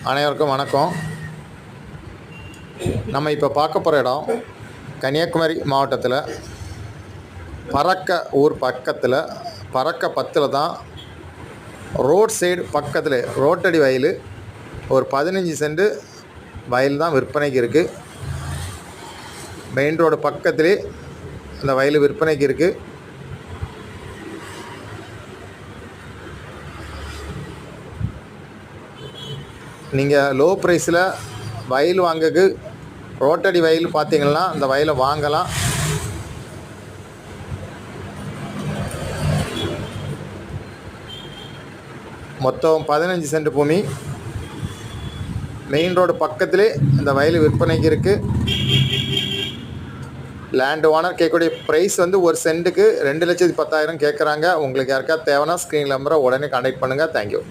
அனைவருக்கும் வணக்கம். நம்ம இப்போ பார்க்க போகிற இடம் கன்னியாகுமரி மாவட்டத்தில் பறக்க ஊர் பக்கத்தில் பறக்க பத்தில் தான் ரோட் சைடு பக்கத்தில் ரோட்டடி வயல் ஒரு பதினஞ்சு சென்ட் வயல் தான் விற்பனைக்கு இருக்குது மெயின் ரோடு பக்கத்திலே அந்த வயல் விற்பனைக்கு இருக்குது நீங்கள் லோ ப்ரைஸில் வயல் வாங்கக்கு ரோட்டடி வயல் பார்த்தீங்கன்னா அந்த வயலை வாங்கலாம். மொத்தம் பதினஞ்சு சென்ட் பூமி. மெயின் ரோடு பக்கத்திலே இந்த வயல் விற்பனைக்கு இருக்குது லேண்ட் ஓனர் கேட்கக்கூடிய ப்ரைஸ் வந்து ஒரு சென்ட்டுக்கு ரெண்டு லட்சத்தி பத்தாயிரம் கேட்குறாங்க. உங்களுக்கு யாருக்கா தேவைன்னா ஸ்க்ரீன் நம்பரை உடனே கான்டாக்ட் பண்ணுங்கள் தேங்க்யூ